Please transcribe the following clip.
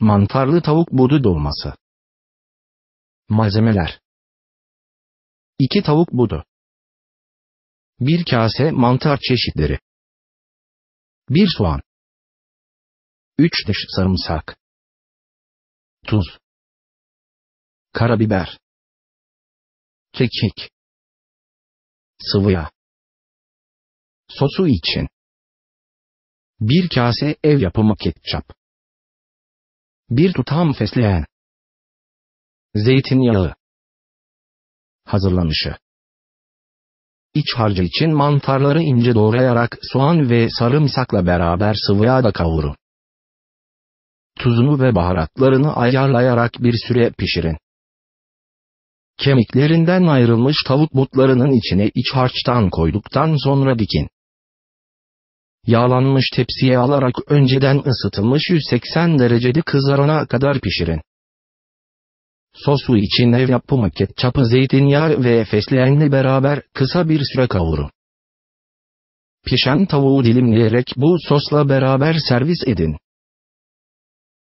Mantarlı tavuk budu dolması. Malzemeler. 2 tavuk budu. 1 kase mantar çeşitleri. 1 soğan. 3 diş sarımsak. Tuz. Karabiber. Kekik Sıvı yağ Sosu için 1 kase ev yapımı ketçap bir tutam fesleğen. Zeytinyağı. Hazırlanışı. İç harcı için mantarları ince doğrayarak soğan ve sarımsakla beraber sıvı yağda kavurun. Tuzunu ve baharatlarını ayarlayarak bir süre pişirin. Kemiklerinden ayrılmış tavuk butlarının içine iç harçtan koyduktan sonra dikin yağlanmış tepsiye alarak önceden ısıtılmış 180 derecede kızarana kadar pişirin. Sosu için ev yapımı ketçapı zeytinyağı ve fesleğenle beraber kısa bir süre kavurun. Pişen tavuğu dilimleyerek bu sosla beraber servis edin.